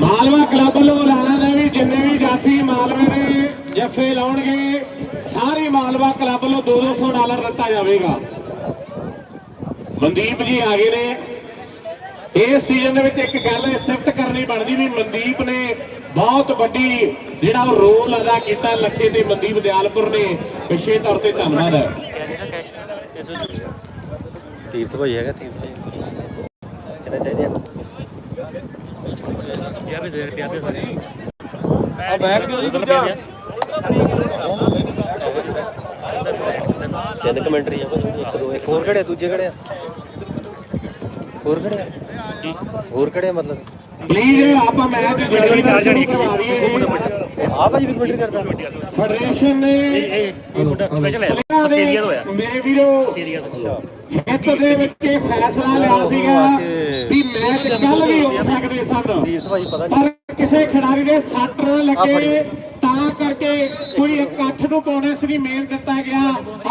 Malwa club ਵੱਲੋਂ ਐਲਾਨ ਹੈ ਵੀ ਜਿੰਨੇ ਵੀ ਜਾਤੀ ਮਾਲਵੇ ਦੇ ਜੱਫੇ ਲਾਉਣਗੇ, ਸਾਰੇ ਮਾਲਵਾ ਕਲੱਬ ਵੱਲੋਂ 2-200 ਡਾਲਰ ਦਿੱਤਾ ਜਾਵੇਗਾ। ਮਨਦੀਪ ਜੀ ਆ ਗਏ ਨੇ। ਇਸ ਸੀਜ਼ਨ ਦੇ ਵਿੱਚ ਇੱਕ ਗੱਲ ਸਿਫਤ ਕਰਨੀ ਬਣਦੀ ਵੀ ਮਨਦੀਪ ਨੇ ਬਹੁਤ ਵੱਡੀ ਜਿਹੜਾ ਉਹ ਰੋਲ ਅਦਾ ਕੀਤਾ ਲੱਖੇ ਤੇ ਮਨਦੀਪ ਦਿਆਲਪੁਰ ਨੇ। ਵਿਸ਼ੇ ਤੌਰ ਤੇ ਧੰਨਵਾਦ ਹੈ। ਤੀਰਥ ਭਾਈ ਹੈਗਾ ਤੀਰਥ ਭਾਈ। ਕਿੰਨੇ ਚਾਹੀਦੇ? ਆ ਆ ਬੈਗ ਕਿਉਂ ਨਹੀਂ ਦੂਜਾ ਤਿੰਨ ਕਮੈਂਟਰੀ ਆ ਭਾਈ ਇੱਕ ਦੋ ਇੱਕ ਹੋਰ ਕਿਹੜੇ ਦੂਜੇ ਕਿਹੜੇ ਆ? ਹੋਰ ਕਿਹੜੇ ਹੋਰ ਕਿਹੜੇ ਮਤਲਬ? ਪਲੀਜ਼ ਆਪਾਂ ਮੈਚ ਜਲਦੀ ਨਾਲ ਸ਼ੁਰੂ ਕਰਵਾ ਦਈਏ। ਆ ਭਾਜੀ ਵੀ ਕਮੈਂਟਰੀ ਕਰਦਾ। ਫੈਡਰੇਸ਼ਨ ਨੇ ਇਹ ਮੁੰਡਾ ਸਪੈਸ਼ਲ ਹੈ। ਪਲੇਅਰਾਂ ਦੇ ਆਸਟ੍ਰੇਲੀਆ ਤੋਂ ਹੋਇਆ। ਮੇਰੇ ਵੀਰੋ ਆਸਟ੍ਰੇਲੀਆ ਤੋਂ। ਹਿੱਤ ਦੇ ਵਿੱਚ ਇਹ ਫੈਸਲਾ ਲਿਆ ਸੀਗਾ ਵੀ ਮੈਚ ਕੱਲ ਵੀ ਹੋ ਸਕਦੇ ਸਨ। ਪਰ ਕਿਸੇ ਖਿਡਾਰੀ ਦੇ ਸੱਟ ਨਾ ਲੱਗੇ ਤਾਂ ਕਰਕੇ ਕੋਈ ਇਕੱਠ ਨੂੰ ਬੋਨਸ ਨਹੀਂ ਮੇਨ ਦਿੱਤਾ ਗਿਆ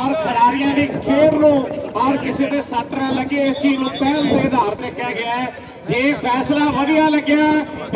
ਔਰ ਖਿਡਾਰੀਆਂ ਦੀ ਖੇਡ ਨੂੰ ਔਰ ਕਿਸੇ ਦੇ ਸੱਟ ਨਾ ਲੱਗੇ ਇਸ ਚੀਜ਼ ਨੂੰ ਪਹਿਲ ਦੇ ਆਧਾਰ ਤੇ ਕਿਹਾ ਗਿਆ ਹੈ। ਜੇ ਫੈਸਲਾ ਵਧੀਆ ਲੱਗਿਆ।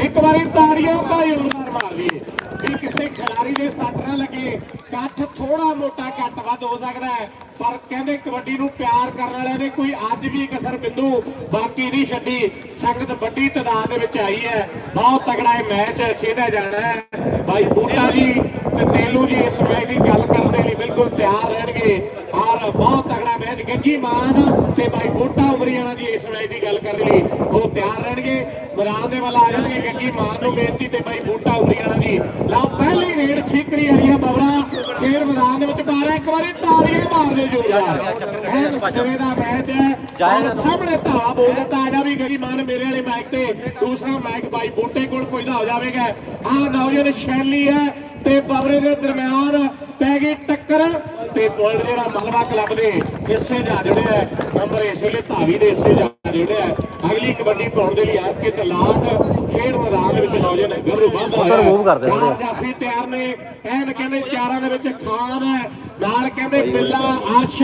ਇੱਕ ਵਾਰੀ ਤਾੜੀਆਂ ਭਾਈ ਉਮਰ ਮਾਰ ਲਈਏ ਵੀ ਕਿਸੇ ਖਿਡਾਰੀ ਦੇ ਸੱਟ ਨਾ ਲੱਗੇ ਇਕੱਠ ਥੋੜਾ ਮੋਟਾ ਘੱਟ ਵੱਧ ਹੋ ਸਕਦਾ ਹੈ, ਪਰ ਕਹਿੰਦੇ ਕਬੱਡੀ ਨੂੰ ਪਿਆਰ ਕਰਨ ਵਾਲਿਆਂ ਨੇ ਕੋਈ ਅੱਜ ਵੀ ਕਸਰ ਬਿੰਦੂ ਬਾਕੀ ਨਹੀਂ ਛੱਡੀ। ਸੰਗਤ ਵੱਡੀ ਤਾਦਾਦ ਦੇ ਵਿੱਚ ਆਈ ਹੈ। ਬਹੁਤ ਤਗੜਾ ਇਹ ਮੈਚ ਖੇਡਿਆ ਜਾਣਾ ਹੈ। ਬਾਈ ਬੂਟਾ ਜੀ ਤੇ ਤੇਲੂ ਜੀ ਇਸ ਮੈਚ ਦੀ ਗੱਲ ਕਰਨ ਦੇ ਲਈ ਬਿਲਕੁਲ ਤਿਆਰ ਰਹਿਣਗੇ। ਔਰ ਬਹੁਤ ਤਗੜਾ ਮੈਚ। ਗੱਗੀ ਮਾਨ ਤੇ ਬਾਈ ਬੂਟਾ ਉਮਰੀਆਣਾ ਜੀ ਇਸ ਮੈਚ ਦੀ ਗੱਲ ਕਰਨ ਲਈ ਉਹ ਤਿਆਰ ਰਹਿਣਗੇ। ਮੈਦਾਨ ਦੇ ਵੱਲ ਆ ਜਾਣਗੇ ਗੱਗੀ ਮਾਨ ਨੂੰ ਬੇਨਤੀ ਤੇ ਬਾਈ ਬੂਟਾ ਉਮਰੀਆਣਾ ਜੀ। ਲਓ ਪਹਿਲੀ ਰੇਡ ਠੀਕਰੀ ਹਰੀਆ ਬਵਰਾ ਖੇਡ ਮੈਦਾਨ ਦੇ ਵਿੱਚ ਮਾਰਿਆ ਇੱਕ ਵਾਰੀ ਤਾੜੀਆਂ ਮਾਰ ਦਿਓ ਜੋਰਦਾਰ ਸਿਰੇ ਦਾ ਮੈਚ ਹੈ। ਔਰ ਸਾਹਮਣੇ ਧਾਵਾ ਬੋਲ ਦਿੱਤਾ ਆਜਾ ਵੀ ਗੱਗੀ ਮਾਨ ਮੇਰੇ ਵਾਲੇ ਮਾਈਕ ਤੇ ਦੂਸਰਾ ਮਾਈਕ ਬਾਈ ਬੂਟੇ ਕੋਲ ਪੁੱਜਦਾ ਹੋ ਜਾਵੇਗਾ। ਆਹ ਨੌਜਵਾਨ ਸ਼ੈਲੀ ਹੈ ਤੇ ਬਵਰੇ ਦੇ ਦਰਮਿਆਨ ਪੈ ਗਈ ਟੱਕਰ ਤੇ ਪੁਆਇੰਟ ਜਿਹੜਾ ਮਲਵਾ ਕਲੱਬ ਦੇ ਹਿੱਸੇ ਜਾ ਜਿਹੜੇ ਨੰਬਰ ਇਸ ਵੇਲੇ ਧਾਵੀ ਦੇ ਹਿੱਸੇ ਜਾ ਜਿਹੜੇ ਆ ਅਗਲੀ ਕਬੱਡੀ ਪਾਉਣ ਦੇ ਲਈ ਆਪ ਕੇ ਤਲਾਕ ਖੇਡ ਮੈਦਾਨ ਦੇ ਵਿੱਚ ਨੌਜਵਾਨ ਗੱਭਰੂ ਬੰਦਾ ਉੱਧਰ move ਕਰ ਦੇ ਥੋੜ੍ਹਾ। ਜਾਫੀ ਤਿਆਰ ਨੇ। ਐਨ ਕਹਿੰਦੇ ਚਾਰਾਂ ਦੇ ਵਿੱਚ ਖਾਨ ਹੈ। ਨਾਲ ਕਹਿੰਦੇ ਬਿੱਲਾ ਅਰਸ਼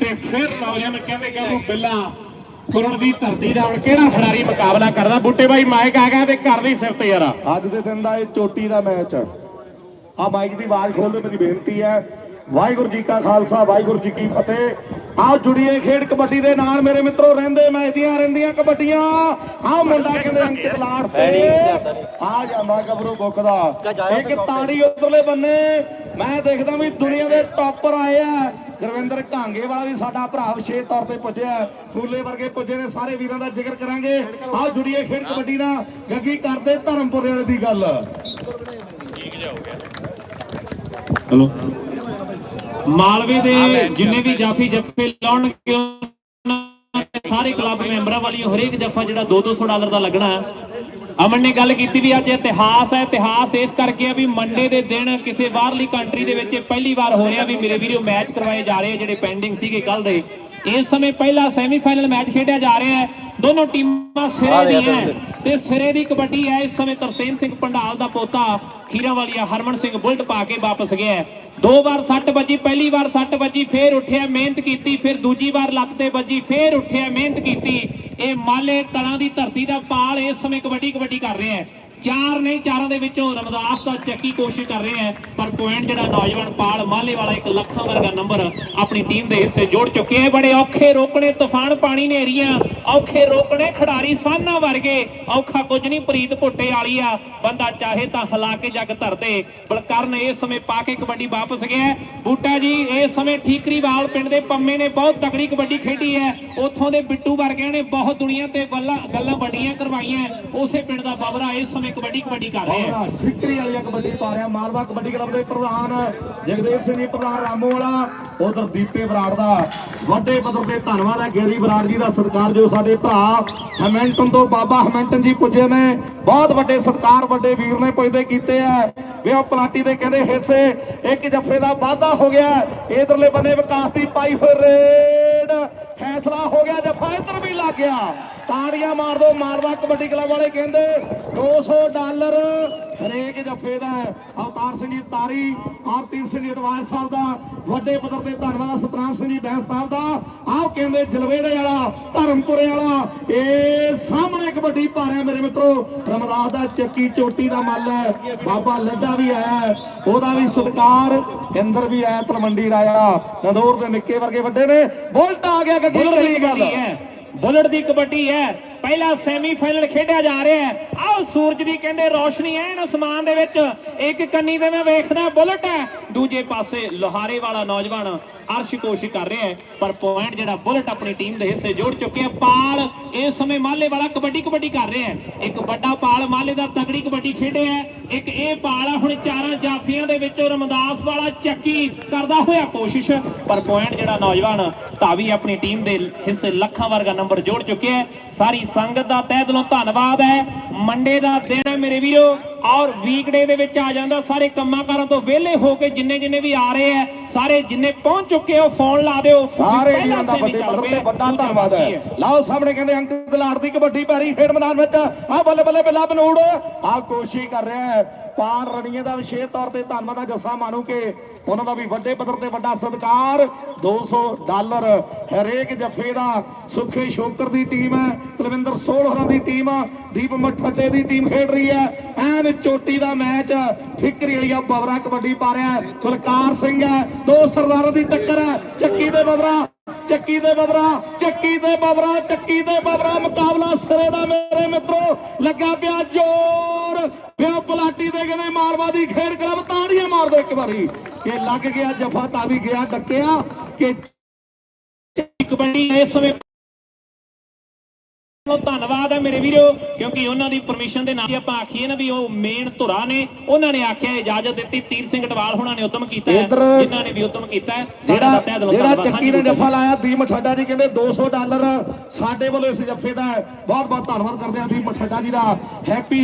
ਤੇ ਫਿਰ ਨੌਜਵਾਨ ਕਹਿੰਦੇ ਗੱਭਰੂ ਬਿੱਲਾ ਕੁਰਨ ਦੀ ਧਰਤੀ ਦਾ ਹੁਣ ਕਿਹੜਾ ਖਿਡਾਰੀ ਮੁਕਾਬਲਾ ਕਰਦਾ? ਬੁੱਟੇ ਬਾਈ ਮਾਈਕ ਆ ਗਿਆ ਤੇ ਕਰ ਲਈ ਸਿਰ ਤੇ ਯਾਰਾ। ਅੱਜ ਦੇ ਦਿਨ ਦਾ ਇਹ ਚੋਟੀ ਦਾ ਮੈਚ ਹੈ ਆ ਮਾਈਕ ਦੀ ਆਵਾਜ਼ ਖੋਲ੍ਹੋ ਮੇਰੀ ਬੇਨਤੀ ਹੈ। ਵਾਹਿਗੁਰੂ ਜੀ ਕਾ ਖਾਲਸਾ ਵਾਹਿਗੁਰੂ ਜੀ ਕੀ ਫਤਿਹ। ਆਓ ਜੁੜੀਏ ਖੇਡ ਕਬੱਡੀ ਦੇ ਨਾਲ ਮੇਰੇ ਮਿੱਤਰੋ ਰਹਿੰਦੇ ਮੈਚ ਦੀਆਂ ਰਹਿੰਦੀਆਂ ਕਬੱਡੀਆਂ। ਆ ਮੁੰਡਾ ਕਹਿੰਦੇ ਅੰਕਿਤ ਲਾਟ ਤੇ। ਆ ਜਾਂਦਾ ਗੱਭਰੂ ਬੁੱਕ ਦਾ। ਇੱਕ ਤਾੜੀ ਉਧਰਲੇ ਬੰਨੇ। ਮੈਂ ਦੇਖਦਾ ਵੀ ਦੁਨੀਆ ਦੇ ਟੌਪਰ ਆਏ ਆ। ਗੁਰਵਿੰਦਰ ਢਾਂਗੇ ਵਾਲਾ ਵੀ ਸਾਡਾ ਭਰਾ ਵਿਸ਼ੇਸ਼ ਤੌਰ ਤੇ ਪੁੱਜਿਆ ਫੂਲੇ ਵਰਗੇ ਪੁੱਜੇ ਨੇ ਸਾਰੇ ਵੀਰਾਂ ਦਾ ਜ਼ਿਕਰ ਕਰਾਂਗੇ। ਆਓ ਜੁੜੀਏ ਖੇਡ ਕਬੱਡੀ ਨਾਲ ਗੱਗੀ ਕਰਦੇ ਧਰਮਪੁਰ ਵਾਲੇ ਦੀ ਗੱਲ। ਹਲੋ। ਮਾਲਵੇ ਦੇ ਜਿੰਨੇ ਵੀ ਜਾਫੀ ਜੱਫੇ ਲਾਉਣਗੇ ਸਾਰੇ ਕਲੱਬ ਮੈਂਬਰਾਂ ਵਾਲੀਆਂ ਹਰੇਕ ਜੱਫਾ ਜਿਹੜਾ 2-200 ਡਾਲਰ ਦਾ ਲੱਗਣਾ। ਅਮਨ ਨੇ ਗੱਲ ਕੀਤੀ ਵੀ ਅੱਜ ਇਤਿਹਾਸ ਹੈ ਇਤਿਹਾਸ ਇਸ ਕਰਕੇ ਆ ਵੀ ਮੰਡੇ ਦੇ ਦਿਨ ਕਿਸੇ ਬਾਹਰਲੀ ਕੰਟਰੀ ਦੇ ਵਿੱਚ ਪਹਿਲੀ ਵਾਰ ਹੋ ਰਿਹਾ ਵੀ ਮੇਰੇ ਵੀਰੋ ਮੈਚ ਕਰਵਾਏ ਜਾ ਰਹੇ ਜਿਹੜੇ ਪੈਂਡਿੰਗ ਸੀਗੇ ਕੱਲ ਦੇ। ਇਸ ਸਮੇਂ ਪਹਿਲਾ ਸੈਮੀਫਾਈਨਲ ਮੈਚ ਖੇਡਿਆ ਜਾ ਰਿਹਾ ਹੈ। ਦੋਨੋਂ ਟੀਮਾਂ ਸਿਰੇ ਦੀਆਂ ਹੈ। ਤੇ ਸਿਰੇ ਦੀ ਕਬੱਡੀ ਹੈ। ਇਸ ਸਮੇਂ ਤਰਸੇਮ ਸਿੰਘ ਪੰਡਾਲ ਦਾ ਪੋਤਾ ਖੀਰਾ ਵਾਲੀਆ ਹਰਮਨ ਸਿੰਘ ਬੁਲਟ ਪਾ ਕੇ ਵਾਪਸ ਗਿਆ। ਦੋ ਵਾਰ ਸੱਟ ਵੱਜੀ ਪਹਿਲੀ ਵਾਰ ਸੱਟ ਵੱਜੀ ਫੇਰ ਉੱਠਿਆ ਮਿਹਨਤ ਕੀਤੀ ਫਿਰ ਦੂਜੀ ਵਾਰ ਲੱਤ ਤੇ ਵੱਜੀ ਫੇਰ ਉੱਠਿਆ ਮਿਹਨਤ ਕੀਤੀ। ਇਹ ਮਾਲੇ ਤਲਾਂ ਦੀ ਧਰਤੀ ਦਾ ਪਾਲ ਇਸ ਸਮੇਂ ਕਬੱਡੀ ਕਬੱਡੀ ਕਰ ਰਿਹਾ ਹੈ। ਚਾਰ ਨਹੀਂ, ਚਾਰਾਂ ਦੇ ਵਿੱਚੋਂ ਰਮਦਾਸ ਦਾ ਚੱਕੀ ਕੋਸ਼ਿਸ਼ ਕਰ ਰਿਹਾ ਹੈ, ਪਰ ਪੁਆਇੰਟ ਜਿਹੜਾ ਨੌਜਵਾਨ ਪਾਲ ਮਾਲੇ ਵਾਲਾ ਇੱਕ ਲੱਖਾਂ ਵਰਗਾ ਨੰਬਰ ਆਪਣੀ ਟੀਮ ਦੇ ਹਿੱਸੇ ਜੋੜ ਚੁੱਕੇ ਹੈ। ਬੜੇ ਔਖੇ ਰੋਕਣੇ, ਤੂਫਾਨ ਪਾਣੀ ਨੇਰੀਆਂ, ਔਖੇ ਰੋਕਣੇ, ਖਿਡਾਰੀ ਸਾਨਾ ਵਰਗੇ, ਔਖਾ ਕੁਝ ਨਹੀਂ, ਪ੍ਰੀਤ ਭੁੱਟੇ ਵਾਲੀ ਆ, ਬੰਦਾ ਚਾਹੇ ਤਾਂ ਹਿਲਾ ਕੇ ਜੱਗ ਧਰਦੇ। ਬਲਕਰਨ ਇਸ ਸਮੇਂ ਪਾ ਕੇ ਕਬੱਡੀ ਵਾਪਸ ਗਿਆ ਬੂਟਾ ਜੀ ਇਸ ਸਮੇਂ ਠੀਕਰੀਵਾਲ ਪਿੰਡ ਦੇ ਪੰਮੇ ਨੇ ਬਹੁਤ ਤਕੜੀ ਕਬੱਡੀ ਖੇਡੀ ਹੈ। ਉੱਥੋਂ ਦੇ ਬਿੱਟੂ ਵਰਗਿਆਂ ਨੇ ਬਹੁਤ ਦੁਨੀਆ ਤੇ ਗੱਲਾਂ ਗੱਲਾਂ ਵੱਡੀਆਂ ਕਰਵਾਈਆਂ। ਉਸੇ ਪਿੰਡ ਦਾ ਬਾਬਰਾ ਇਸ ਸਮੇਂ ਕਬੱਡੀ ਕਬੱਡੀ ਕਰ ਰਿਹਾ ਹੈ। ਔਰ ਵਾਲੀ ਕਬੱਡੀ ਪਾ ਰਿਹਾ। ਮਾਲਵਾ ਕਬੱਡੀ ਕਲੱਬ ਦੇ ਪ੍ਰਧਾਨ ਜਗਦੇਵ ਸਿੰਘ ਜੀ, ਪ੍ਰਧਾਨ ਰਾਮੋ ਵਾਲਾ, ਉਧਰ ਦੀਪੇ ਬਰਾੜ ਦਾ। ਵੱਡੇ ਪੱਧਰ ਤੇ ਧੰਨਵਾਦ ਹੈ। ਗੇਰੀ ਬਰਾੜ ਜੀ ਦਾ ਸਤਿਕਾਰ ਜੋ ਸਾਡੇ ਭਰਾ ਹਮੈਂਟਨ ਤੋਂ ਬਾਬਾ ਹਮੈਂਟਨ ਜੀ ਪੁੱਜੇ ਨੇ। ਬਹੁਤ ਵੱਡੇ ਸਤਿਕਾਰ ਵੱਡੇ ਵੀਰ ਨੇ ਪੁੱਜਦੇ ਕੀਤੇ ਆ। ਵੀ ਉਹ ਪਲਾਟੀ ਦੇ ਕਹਿੰਦੇ ਹਿੱਸੇ ਇੱਕ ਜੱਫੇ ਦਾ ਵਾਧਾ ਹੋ ਗਿਆ। ਇਧਰਲੇ ਬੰਨੇ ਵਿਕਾਸ ਦੀ ਪਾਈ ਹੋਈ ਰੇਡ ਫੈਸਲਾ ਹੋ ਗਿਆ ਜੱਫਾ ਵੀ ਲੱਗ ਗਿਆ। ਤਾੜੀਆਂ ਮਾਰ ਦਿਓ ਮਾਲਵਾ ਕਬੱਡੀ ਕਲੱਬ ਵਾਲੇ ਕਹਿੰਦੇ 200 ਡਾਲਰ ਹਰੇਕ ਜੱਫੇ ਦਾ ਅਵਤਾਰ ਸਿੰਘ ਜੀ ਤਾਰੀ ਆਰਤੀਰ ਸਿੰਘ ਜੀ ਸਾਹਿਬ ਦਾ, ਵੱਡੇ ਪੱਧਰ ਤੇ ਧੰਨਵਾਦ ਸਤਨਾਮ ਸਿੰਘ ਜੀ ਬੈਂਸ ਸਾਹਿਬ ਦਾ। ਆਹ ਕਹਿੰਦੇ ਜਲਵੇੜੇ ਵਾਲਾ, ਧਰਮਪੁਰੇ ਵਾਲਾ ਇਹ ਸਾਹਮਣੇ ਕਬੱਡੀ ਪਾ ਰਿਹਾ ਮੇਰੇ ਮਿੱਤਰੋ। ਰਮਦਾਸ ਦਾ ਚੱਕੀ ਚੋਟੀ ਦਾ ਮੱਲ ਹੈ। ਬਾਬਾ ਲੱਡਾ ਵੀ ਆਇਆ ਉਹਦਾ ਵੀ ਸਤਿਕਾਰ ਇੰਦਰ ਵੀ ਆਇਆ, ਤਲਵੰਡੀ ਰਾਇਆ ਨਦੌਰ ਦੇ ਨਿੱਕੇ ਵਰਗੇ ਵੱਡੇ ਨੇ। ਬੁਲਟ ਆ ਗਿਆ ਗੱਗੀ ਬੁਲਟ ਦੀ ਗੱਲ ਕਬੱਡੀ ਹੈ। ਬੁਲਟ ਦੀ ਕਬੱਡੀ ਹੈ। ਪਹਿਲਾ ਸੈਮੀਫਾਈਨਲ ਖੇਡਿਆ ਜਾ ਰਿਹਾ ਹੈ। ਆਓ ਸੂਰਜ ਦੀ ਕਹਿੰਦੇ ਰੋਸ਼ਨੀ ਐਨ ਅਸਮਾਨ ਦੇ ਵਿੱਚ। ਇੱਕ ਕੰਨੀ ਤੇ ਮੈਂ ਵੇਖਦਾ ਬੁਲਟ ਹੈ। ਦੂਜੇ ਪਾਸੇ ਲੋਹਾਰੇ ਵਾਲਾ ਨੌਜਵਾਨ ਅਰਸ਼ ਕੋਸ਼ਿਸ਼ ਕਰ ਰਿਹਾ ਹੈ, ਪਰ ਪੁਆਇੰਟ ਜਿਹੜਾ ਬੁਲਟ ਆਪਣੀ ਟੀਮ ਦੇ ਹਿੱਸੇ ਜੋੜ ਚੁੱਕਿਆ ਪਾਲ ਇਸ ਸਮੇਂ ਮਾਲੇ ਵਾਲਾ ਕਬੱਡੀ ਕਬੱਡੀ ਕਰ ਰਿਹਾ ਹੈ। ਇੱਕ ਵੱਡਾ ਪਾਲ ਮਾਲੇ ਦਾ ਤਗੜੀ ਕਬੱਡੀ ਖੇਡਿਆ ਹੈ। ਇੱਕ ਇਹ ਪਾਲ ਆ, ਹੁਣ ਚਾਰਾਂ ਜਾਫੀਆਂ ਦੇ ਵਿੱਚੋਂ ਰਮਦਾਸ ਵਾਲਾ ਚੱਕੀ ਕਰਦਾ ਹੋਇਆ ਕੋਸ਼ਿਸ਼, ਪਰ ਪੁਆਇੰਟ ਜਿਹੜਾ ਨੌਜਵਾਨ ਧਾਵੀ ਆਪਣੀ ਟੀਮ ਦੇ ਹਿੱਸੇ ਲੱਖਾਂ ਵਰਗਾ ਨੰਬਰ ਜੋੜ ਚੁੱਕਿਆ ਹੈ। ਸਾਰੀ ਸੰਗਤ ਦਾ ਤਹਿ ਦਿਲੋਂ ਧੰਨਵਾਦ ਹੈ। ਮੰਡੇ ਦਾ ਦਿਨ ਹੈ ਮੇਰੇ ਵੀਰੋ। ਔਰ ਵੀਕਡੇ ਦੇ ਵਿੱਚ ਆ ਜਾਂਦਾ ਸਾਰੇ ਕੰਮਾਂ ਕਾਰਾਂ ਤੋਂ ਵਿਹਲੇ ਹੋ ਕੇ ਜਿੰਨੇ ਜਿੰਨੇ ਵੀ ਆ ਰਹੇ ਹੈ ਸਾਰੇ ਜਿੰਨੇ ਪਹੁੰਚ ਚੁੱਕੇ ਹੋ ਫੋਨ ਲਾ ਦਿਓ। ਸਾਰੇ ਜੀਆਂ ਦਾ ਵੱਡੇ ਪੱਧਰ ਤੇ ਵੱਡਾ ਧੰਨਵਾਦ ਹੈ। ਲਓ ਸਾਹਮਣੇ ਕਹਿੰਦੇ ਅੰਕ ਦਲਾੜ ਦੀ ਕਬੱਡੀ ਪੈਰੀ ਖੇਡ ਮੈਦਾਨ ਵਿੱਚ ਆ ਬੱਲੇ ਬੱਲੇ ਬਿੱਲਾ ਬਨੂੜ ਆ ਕੋਸ਼ਿਸ਼ ਕਰ ਰਿਹਾ ਹੈ। ਪਾਰ ਰਣੀਏ ਦਾ ਵਿਸ਼ੇਸ਼ ਤੌਰ ਤੇ ਧੰਨਵਾਦ ਹੈ ਜੱਸਾ ਮਾਨੂ ਕੇ। ਉਹਨਾਂ ਦਾ ਵੀ ਵੱਡੇ ਪੱਧਰ ਤੇ ਵੱਡਾ ਸਤਿਕਾਰ। 200 ਡਾਲਰ ਹਰੇਕ ਜੱਫੇ ਦਾ ਸੁਖੇ ਸ਼ੋਕਰ ਦੀ ਟੀਮ ਹੈ। ਕੁਲਵਿੰਦਰ ਸੋਲਹਰਾਂ ਦੀ ਟੀਮ ਦੀਪ ਮਠੱਡੇ ਦੀ ਟੀਮ ਖੇਡ ਰਹੀ ਹੈ। ਐਨ ਚੋਟੀ ਦਾ ਮੈਚ ਠਿਕਰੀ ਵਾਲੀਆ ਬਵਰਾ ਕਬੱਡੀ ਪਾ ਰਿਹਾ ਹੈ। ਕੁਲਕਾਰ ਸਿੰਘ ਹੈ। ਦੋ ਸਰਦਾਰਾਂ ਦੀ ਟੱਕਰ ਹੈ। ਚੱਕੀ ਦੇ ਬਵਰਾ, ਚੱਕੀ ਦੇ ਬਬਰਾ ਚੱਕੀ ਦੇ ਬਬਰਾ ਚੱਕੀ ਦੇ ਬਬਰਾ ਮੁਕਾਬਲਾ ਸਿਰੇ ਦਾ ਮੇਰੇ ਮਿੱਤਰੋ, ਲੱਗਾ ਪਿਆ ਜ਼ੋਰ। ਪਿਓ ਪਲਾਟੀ ਦੇ ਕਹਿੰਦੇ ਮਾਲਵਾ ਦੀ ਖੇਡ ਕਲੱਬ ਤਾੜੀਆਂ ਮਾਰ ਦੋ ਇੱਕ ਵਾਰੀ। ਕਿ ਲੱਗ ਗਿਆ ਜਫਾ ਤਾਂ ਵੀ ਗਿਆ ਡੱਕਿਆ ਕਿ ਕਬੱਡੀ ਇਸ ਸਮੇਂ। ਲੋ ਧੰਨਵਾਦ ਹੈ ਮੇਰੇ ਵੀਰੋ ਕਿਉਂਕਿ ਉਹਨਾਂ ਦੀ ਪਰਮਿਸ਼ਨ ਦੇ ਨਾਲ ਆਪਾਂ ਆਖੀਏ ਨਾ ਵੀ ਉਹ ਮੇਨ ਧੁਰਾ ਨੇ। ਉਹਨਾਂ ਨੇ ਆਖਿਆ ਇਜਾਜ਼ਤ ਦਿੱਤੀ। ਤੀਰ ਸਿੰਘ ਟਵਾਲ ਹੋਣਾ ਨੇ ਉਦਮ ਕੀਤਾ ਜਿਨ੍ਹਾਂ ਨੇ ਵੀ ਉਦਮ ਕੀਤਾ ਜਿਹੜਾ ਜਿਹੜਾ। ਚੱਕੀ ਨੇ ਜਫਾ ਲਾਇਆ ਦੀਪ ਮਠੱਡਾ ਜੀ ਕਹਿੰਦੇ 200 ਡਾਲਰ ਸਾਡੇ ਵੱਲੋਂ ਇਸ ਜਫੇ ਦਾ ਬਹੁਤ ਬਹੁਤ ਧੰਨਵਾਦ ਕਰਦੇ ਹਾਂ ਦੀਪ ਮਠੱਡਾ ਜੀ ਦਾ। ਹੈਪੀ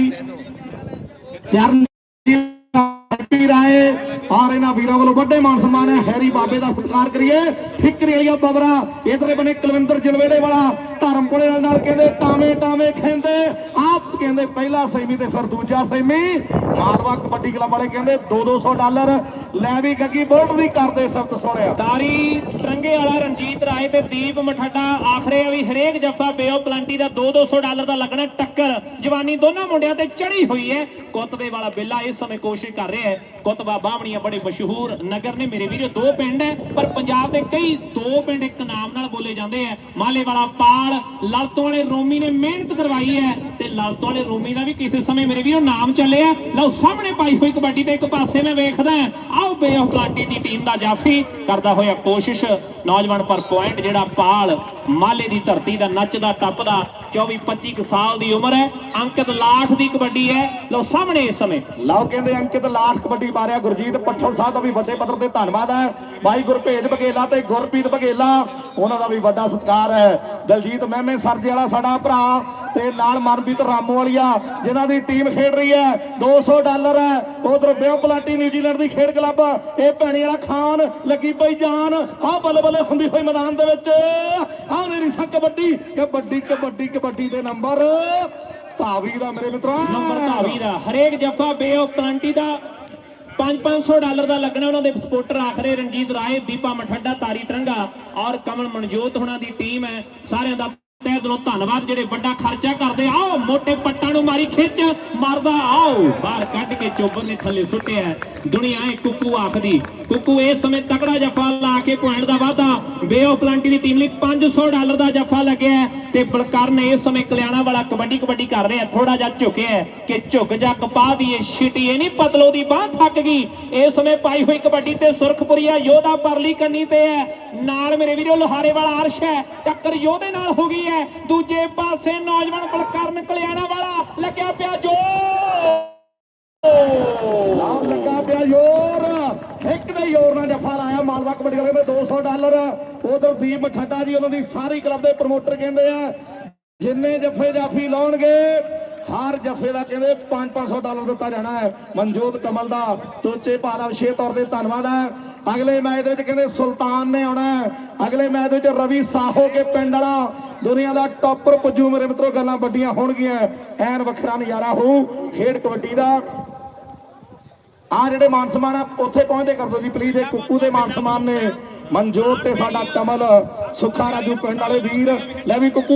ਚਰਨ ਜੀ ਹੈਪੀ ਔਰ ਇਹਨਾਂ ਵੀਰਾਂ ਵੱਲੋਂ ਵੱਡੇ ਮਾਨ ਸਨਮਾਨ ਹੈ। ਹੈਰੀ ਬਾਬੇ ਦਾ ਸਤਿਕਾਰ ਕਰੀਏ। ਠਿਕਰੀ ਵਾਲੀਆ ਬਬਰਾ, ਇਧਰੇ ਬਨੇ ਕੁਲਵਿੰਦਰ ਜਲਵੇੜੇ ਵਾਲਾ, ਧਰਮਪੁਰੇ ਵਾਲੇ ਨਾਲ ਕਹਿੰਦੇ ਟਾਵੇਂ ਟਾਵੇਂ ਖੇਂਦੇ। ਆਪ ਕਹਿੰਦੇ ਪਹਿਲਾ ਸੈਮੀ ਤੇ ਫਿਰ ਦੂਜਾ ਸੈਮੀ। ਮਾਲਵਾ ਕਬੱਡੀ ਕਲੱਬ ਵਾਲੇ ਕਹਿੰਦੇ 2-200 ਡਾਲਰ। ਲੈ ਵੀ ਗੱਗੀ ਬੋਲਟ ਵੀ ਕਰਦੇ ਸਬਤ ਸੋਹਣਿਆ ਤਾਰੀ ਟਰੰਗੇ ਵਾਲਾ ਰਣਜੀਤ ਰਾਏ ਤੇ ਦੀਪ ਮਠੱਡਾ, ਆਖਰੇ ਆ ਵੀ ਹਰੇਕ ਜੱਫਾ ਬੇਓ ਪਲੰਟੀ ਦਾ 2-200 ਡਾਲਰ ਦਾ ਲੱਗਣਾ ਟੱਕਰ। ਜਵਾਨੀ ਦੋਨਾਂ ਮੁੰਡਿਆਂ ਤੇ ਚੜੀ ਹੋਈ ਹੈ। ਕੁੱਤਬੇ ਵਾਲਾ ਬਿੱਲਾ ਇਸ ਸਮੇਂ ਕੋਸ਼ਿਸ਼ ਕਰ ਰਿਹਾ ਹੈ। ਕੁੱਤਬਾ ਬਾਹਮਣੀਆਂ ਬੜੇ ਮਸ਼ਹੂਰ ਨਗਰ ਨੇ। ਮੇਰੇ ਵੀਰੋ, ਦੋ ਪਿੰਡ ਹੈ, ਪਰ ਪੰਜਾਬ ਦੇ ਕਈ ਦੋ ਪਿੰਡ ਇੱਕ ਨਾਮ ਨਾਲ ਬੋਲੇ ਜਾਂਦੇ ਆ ਮਾਲੇ ਵਾਲਾ ਪਾਲ, ਲਲਤੋਂ ਵਾਲੇ ਰੋਮੀ ਨੇ ਮਿਹਨਤ ਕਰਵਾਈ ਹੈ ਤੇ ਲਲਤੋਂ ਵਾਲੇ ਰੋਮੀ ਦਾ ਵੀ ਕਿਸੇ ਸਮੇਂ ਮੇਰੇ ਵੀਰੋ ਨਾਮ ਚੱਲਿਆ। ਲਓ, ਸਾਹਮਣੇ ਪਾਈ ਹੋਈ ਕਬੱਡੀ ਤੇ ਇੱਕ ਪਾਸੇ ਮੈਂ ਵੇਖਦਾ ਆਓ ਬੇਓ ਪਲਾਟੀ ਦੀ ਟੀਮ ਦਾ ਜਾਫੀ ਕਰਦਾ ਹੋਇਆ ਕੋਸ਼ਿਸ਼। ਨੌਜਵਾਨ ਪਰ ਪੁਆਇੰਟ ਜਿਹੜਾ ਪਾਲ, ਮਾਲੇ ਦੀ ਧਰਤੀ ਦਾ ਨੱਚਦਾ, ਟੱਪਦਾ 24 25 ਸਾਲ ਦੀ ਉਮਰ ਹੈ, ਅੰਕਿਤ ਲਾਠ ਦੀ ਕਬੱਡੀ ਹੈ। ਲਓ ਸਾਹਮਣੇ ਇਸ ਸਮੇਂ। ਲਓ ਕਹਿੰਦੇ ਅੰਕਿਤ ਲਾਠ ਕਬੱਡੀ ਮਾਰਿਆ ਗੁਰਜੀਤ ਪੱਠਲ ਸਾਹਿਬ ਦਾ ਵੀ ਵੱਡੇ ਪੱਧਰ ਤੇ ਧੰਨਵਾਦ ਹੈ। ਬਾਈ ਗੁਰਭੇਜ ਬਘੇਲਾ ਤੇ ਗੁਰਪ੍ਰੀਤ ਬਘੇਲਾ ਉਹਨਾਂ ਦਾ ਵੀ ਵੱਡਾ ਸਤਿਕਾਰ ਹੈ। ਦਲਜੀਤ ਮਹਿਮੇ ਸਰਜੇ ਵਾਲਾ ਸਾਡਾ ਭਰਾ ਤੇ ਨਾਲ ਮਨਪ੍ਰੀਤ ਰਾਮੋ ਵਾਲੀਆ, ਜਿਨ੍ਹਾਂ ਦੀ ਟੀਮ ਖੇਡ ਰਹੀ ਹੈ। 200 ਡਾਲਰ ਹੈ। ਉਧਰ ਬਿਓ ਪਲਾਟੀ ਨਿਊਜ਼ੀਲੈਂਡ ਦੀ ਖੇਡ ਕਲੱਬ। ਇਹ ਭੈਣੀ ਵਾਲਾ ਖਾਨ ਲੱਗੀ ਪਈ ਜਾਨ। ਆਹ ਬੱਲੇ ਬੱਲੇ ਹੁੰਦੀ ਹੋਈ ਮੈਦਾਨ ਦੇ ਵਿੱਚ। ਆਹ ਮੇਰੀ ਸਾ ਕਬੱਡੀ ਕਬੱਡੀ ਕਬੱਡੀ ਕਬੱਡੀ ਦੇ ਨੰਬਰ। ਧਾਵੀ ਦਾ ਮੇਰੇ ਮਿੱਤਰੋ। ਨੰਬਰ ਧਾਵੀ ਦਾ। ਹਰੇਕ ਜੱਫਾ ਬੇਓ ਪਲਾਂਟੀ ਦਾ। 5-500 ਡਾਲਰ ਦਾ ਲੱਗਣਾ ਉਹਨਾਂ ਦੇ ਸਪੋਰਟਰ ਆਖਰੇ ਰਣਜੀਤ ਰਾਏ, ਦੀਪਾ ਮਠੱਡਾ, ਤਾਰੀ ਟਰੰਗਾ ਔਰ ਕਮਲ ਮਨਜੋਤ ਹੁਣਾਂ ਦੀ ਟੀਮ ਹੈ। ਸਾਰਿਆਂ ਦਾ ਤਹਿ ਦਿਲੋਂ ਧੰਨਵਾਦ, ਜਿਹੜੇ ਵੱਡਾ ਖਰਚਾ ਕਰਦੇ ਆਓ ਮੋਟੇ ਪੱਟਾਂ ਨੂੰ ਮਾਰੀ ਖਿੱਚ, ਮਾਰਦਾ ਆਓ। ਬਾਹਰ ਕੱਢ ਕੇ ਚੋਬਰ ਨੇ ਥੱਲੇ ਸੁੱਟਿਆ ਦੁਨੀਆ ਇਹ ਕੁੱਕੂ ਆਖਦੀ, ਕੁੱਕੂ ਇਸ ਸਮੇਂ ਤਕੜਾ ਜੱਫਾ ਲਾ ਕੇ ਪੁਆਇੰਟ ਦਾ ਵਾਧਾ। ਬੇਓ ਪਲਾਂਟੀ ਦੀ ਟੀਮ ਲਈ 500 ਡਾਲਰ ਦਾ ਜੱਫਾ ਲੱਗਿਆ ਤੇ ਬਲਕਰਨ ਇਸ ਸਮੇਂ ਕਲਿਆਣਾ ਵਾਲਾ ਕਬੱਡੀ ਕਬੱਡੀ ਕਰ ਰਿਹਾ ਥੋੜਾ ਜਿਹਾ ਝੁਕਿਆ ਕਿ ਝੁਕ ਜਾ ਕਪਾਹ ਦੀ ਇਹ ਛਿਟੀ ਇਹ ਨਹੀਂ ਪਤਲੋ ਦੀ ਬਾਹ ਥੱਕ ਗਈ। ਇਸ ਸਮੇਂ ਪਾਈ ਹੋਈ ਕਬੱਡੀ ਤੇ ਸੁਰਖਪੁਰੀਆ ਯੋਧਾ ਪਰਲੀ ਕੰਨੀ ਤੇ ਹੈ। ਨਾਲ ਮੇਰੇ ਵੀਰੋ ਲੋਹਾਰੇ ਵਾਲਾ ਅਰਸ਼ ਹੈ। ਟੱਕਰ ਯੋਧੇ ਨਾਲ ਹੋ ਗਈ ਹੈ। ਦੂਜੇ ਪਾਸੇ ਨੌਜਵਾਨ ਬਲਕਰਨ ਕਲਿਆਣਾ ਵਾਲਾ ਲੱਗਿਆ ਪਿਆ ਜੋ ਲਾਭ ਲੱਗਾ ਪਿਆ ਯੋਰ ਇੱਕ ਦੇ ਯੋਰ ਨਾਲ ਜੱਫਾ ਲਾਇਆ ਮਾਲਵਾ ਕਬੱਡੀ ਵਾਲੇ ਦੇ 200 ਡਾਲਰ। ਉਧਰ ਦੀਪ ਠੱਡਾ ਜੀ, ਉਹਨਾਂ ਦੀ ਸਾਰੀ ਕਲੱਬ ਦੇ ਪ੍ਰਮੋਟਰ ਕਹਿੰਦੇ ਆ, ਜਿੰਨੇ ਜੱਫੇ ਜਾਫੀ ਲਾਉਣਗੇ ਹਰ ਜਫੇ ਦਾ ਕਹਿੰਦੇ 5-500 ਡਾਲਰ ਦਿੱਤਾ ਜਾਣਾ ਹੈ? ਮਨਜੋਤ ਕਮਲ ਦਾ ਟੋਚੇ ਭਾ ਦਾ ਤੌਰ ਤੇ ਧੰਨਵਾਦ ਹੈ। ਅਗਲੇ ਮੈਚ ਦੇ ਵਿੱਚ ਕਹਿੰਦੇ ਸੁਲਤਾਨ ਨੇ ਆਉਣਾ ਅਗਲੇ ਮੈਚ ਦੇ ਵਿੱਚ ਰਵੀ ਸਾਹੋ ਕੇ ਪਿੰਡ ਵਾਲਾ ਦੁਨੀਆ ਦਾ ਟੌਪਰ ਪੁੱਜੂ। ਮੇਰੇ ਮਿੱਤਰੋ, ਗੱਲਾਂ ਵੱਡੀਆਂ ਹੋਣਗੀਆਂ। ਐਨ ਵੱਖਰਾ ਨਜ਼ਾਰਾ ਹੋਊ ਖੇਡ ਕਬੱਡੀ ਦਾ। ਆ ਜਿਹੜੇ ਮਾਨ ਸਮਾਨ ਆ, ਉੱਥੇ ਪਹੁੰਚਦੇ ਕਰ ਦੋ ਜੀ ਪਲੀਜ਼ ਇਹ ਕੁੱਕੂ ਦੇ ਮਾਨ ਸਮਾਨ ਨੇ। ਮਨਜੋਤ ਤੇ ਸਾਡਾ ਕਮਲ, ਸੁੱਖਾ ਰਾਜੂ ਪਿੰਡ ਵਾਲੇ ਵੀਰ। ਲੈ ਵੀ ਕੁੱਕੂ।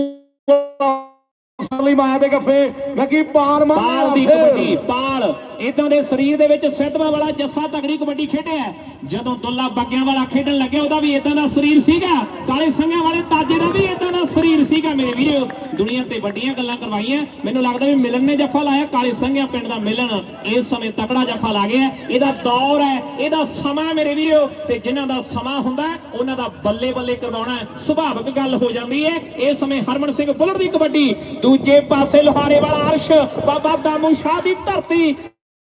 ਲਈ ਮਾਇਆ ਦੇ ਗੱਫੇ ਲੱਗੀ ਪਾਲ ਮਾਰ ਪਾਲ ਦੀ ਕਬੱਡੀ ਪਾਲ। ਇਦਾਂ ਦੇ ਸਰੀਰ ਦੇ ਵਿੱਚ ਸਿੱਧਵਾ ਵਾਲਾ ਜੱਸਾ ਤਗੜੀ ਕਬੱਡੀ ਖੇਡਿਆ ਜਦੋਂ ਦੁੱਲਾ ਬੱਗਿਆਂ ਵਾਲਾ ਖੇਡਣ ਲੱਗਿਆ ਉਹਦਾ ਵੀ ਇਦਾਂ ਦਾ ਸਰੀਰ ਸੀਗਾ। ਕਾਲੇ ਸੰਘਿਆਂ ਵਾਲੇ ਤਾਜੇ ਦਾ ਵੀ ਇਦਾਂ ਦਾ ਸਰੀਰ ਸੀਗਾ ਮੇਰੇ ਵੀਰੋ। ਦੁਨੀਆ ਤੇ ਵੱਡੀਆਂ ਗੱਲਾਂ ਕਰਵਾਈਆਂ। ਮੈਨੂੰ ਲੱਗਦਾ ਵੀ ਮਿਲਨ ਨੇ ਜੱਫਾ ਲਾਇਆ। ਕਾਲੇ ਸੰਘਿਆਂ ਪਿੰਡ ਦਾ ਮਿਲਨ ਇਸ ਸਮੇਂ ਤਕੜਾ ਜੱਫਾ ਲਾ ਗਿਆ। ਇਹਦਾ ਦੌਰ ਹੈ ਇਹਦਾ ਸਮਾਂ ਮੇਰੇ ਵੀਰੋ। ਤੇ ਜਿਨ੍ਹਾਂ ਦਾ ਸਮਾਂ ਹੁੰਦਾ ਉਹਨਾਂ ਦਾ ਬੱਲੇ ਬੱਲੇ ਕਰਵਾਉਣਾ। ਸੁਭਾਵਿਕ ਗੱਲ ਹੋ ਜਾਂਦੀ ਹੈ। ਇਸ ਸਮੇਂ ਹਰਮਨ ਸਿੰਘ ਬੁੱਲਰ ਦੀ ਕਬੱਡੀ ਦੂਜੇ ਪਾਸੇ ਲੋਹਾਰੇ ਵਾਲਾ ਅਰਸ਼ ਬਾਬਾ ਦਾਮੂ ਸ਼ਾਹ ਦੀ ਧਰਤੀ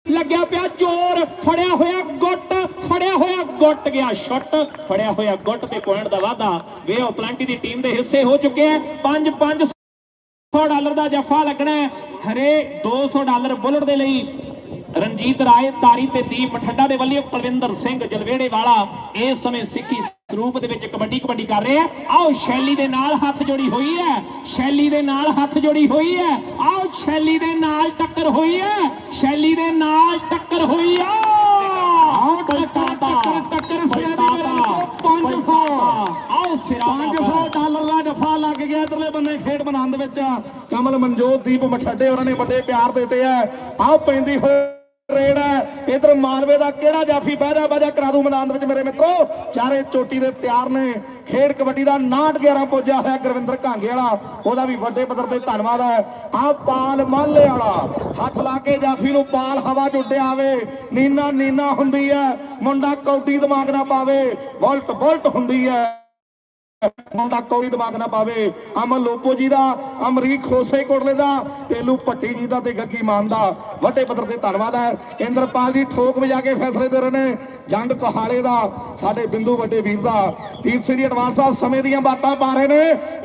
ਲੱਗਿਆ ਪਿਆ ਜ਼ੋਰ ਫੜਿਆ ਹੋਇਆ ਗੁੱਟ, ਫੜਿਆ ਹੋਇਆ ਗੁੱਟ ਗਿਆ ਛੁੱਟ, ਫੜਿਆ ਹੋਇਆ ਗੁੱਟ ਤੇ ਪੁਆਇੰਟ ਦਾ ਵਾਧਾ। ਵੇਓ ਪਲੰਟੀ ਦੀ ਟੀਮ ਦੇ ਹਿੱਸੇ ਹੋ ਚੁੱਕੇ ਆ। 5 5 100 ਡਾਲਰ ਦਾ ਜਫ਼ਾ ਲੱਗਣਾ ਹੈ। ਹਰੇ 200 ਡਾਲਰ ਬੁਲਟ ਦੇ ਲਈ ਰਣਜੀਤ ਰਾਏ ਤਾਰੀ ਤੇ ਦੀਪ ਠੱਡਾ ਦੇ ਵੱਲੋਂ ਕੁਲਵਿੰਦਰ ਸਿੰਘ ਜਲਵੇੜੇ ਵਾਲਾ ਇਸ ਸਮੇਂ ਸਿੱਖੀ ਸਰੂਪ ਦੇ ਵਿੱਚ ਕਬੱਡੀ ਕਬੱਡੀ ਕਰ ਰਹੇ। ਆ ਆਓ ਸ਼ੈਲੀ ਦੇ ਨਾਲ ਹੱਥ ਜੋੜੀ ਹੋਈ ਹੈ। ਸ਼ੈਲੀ ਦੇ ਨਾਲ ਹੱਥ ਜੋੜੀ ਹੋਈ ਹੈ। ਆਓ ਸ਼ੈਲੀ ਦੇ ਨਾਲ ਟੱਕਰ ਹੋਈ ਹੈ। ਸ਼ੈਲੀ ਦੇ ਨਾਲ ਟੱਕਰ ਹੋਈ ਆ। ਆਓ ਟੱਕਰ ਟੱਕਰ ਟੱਕਰ ਸਿਰੇ ਦੀ ਮੇਰੇ ਮਿੱਤਰੋ 500 ਆਓ ਸਿਰਾ 500 ਡਾਲਰ ਦਾ ਜਫਾ ਲੱਗ ਗਿਆ ਇਧਰਲੇ ਬੰਨੇ ਖੇਡ ਮੈਦਾਨ ਦੇ ਵਿੱਚ। ਕਮਲ ਮਨਜੋਤ ਦੀਪ ਮਠੱਡੇ ਉਹਨਾਂ ਨੇ ਵੱਡੇ ਪਿਆਰ ਦਿੱਤੇ ਆ। ਆਹ ਪੈਂਦੀ ਹੋਈ ਰੇਡ ਇਧਰ ਮਾਲਵੇ ਦਾ ਕਿਹੜਾ ਜਾਫੀ ਬਹਿਜਾ ਬਹਿਜਾ ਕਰਾ ਦੂ ਮੈਦਾਨ ਦੇ ਵਿੱਚ ਮੇਰੇ ਮਿੱਤਰੋ। ਚਾਰੇ ਚੋਟੀ ਦੇ ਤਿਆਰ ਨੇ ਖੇਡ ਕਬੱਡੀ ਦਾ 911 ਪੁੱਜਿਆ ਹੋਇਆ ਗੁਰਵਿੰਦਰ ਕਾਂਗੇ ਵਾਲਾ। ਉਹਦਾ ਵੀ ਵੱਡੇ ਪੱਧਰ ਤੇ ਧੰਨਵਾਦ ਹੈ। ਆਹ ਪਾਲ ਮਾਲੇ ਵਾਲਾ। ਹੱਥ ਲਾ ਕੇ ਜਾਫੀ ਨੂੰ ਪਾਲ ਹਵਾ 'ਚ ਉੱਡਿਆ ਆਵੇ। ਨੀਨਾ ਨੀਨਾ ਹੁੰਦੀ ਹੈ। ਮੁੰਡਾ ਕੌਡੀ ਦਿਮਾਗ ਨਾ ਪਾਵੇ। ਬੁਲਟ ਬੋਲਟ ਹੁੰਦੀ ਹੈ। ਮੁੰਡਾ ਕੋਈ ਦਿਮਾਗ ਨਾ ਪਾਵੇ। ਅਮਨ ਲੋਪੋ ਜੀ ਦਾ ਅਮਰੀਕ ਖੋਸੇ ਕੋਟਲੇ ਦਾ, ਤੇਲੂ ਭੱਟੀ ਜੀ ਦਾ ਤੇ ਗੱਗੀ ਮਾਨ ਦਾ। ਵੱਡੇ ਪੱਧਰ ਤੇ ਧੰਨਵਾਦ ਹੈ। ਇੰਦਰਪਾਲ ਜੀ ਠੋਕ ਵਜਾ ਕੇ ਫੈਸਲੇ ਦੇ ਰਹੇ ਨੇ। ਜੰਡ ਕੋਹਾਲੇ ਦਾ। ਸਾਡੇ ਬਿੰਦੂ ਵੱਡੇ ਵੀਰ ਦਾ ਤੀਰ ਸ੍ਰੀ ਅਡਵਾਂਸ ਸਾਹਿਬ ਸਮੇਂ ਦੀਆਂ ਬਾਤਾਂ ਪਾ ਰਹੇ ਨੇ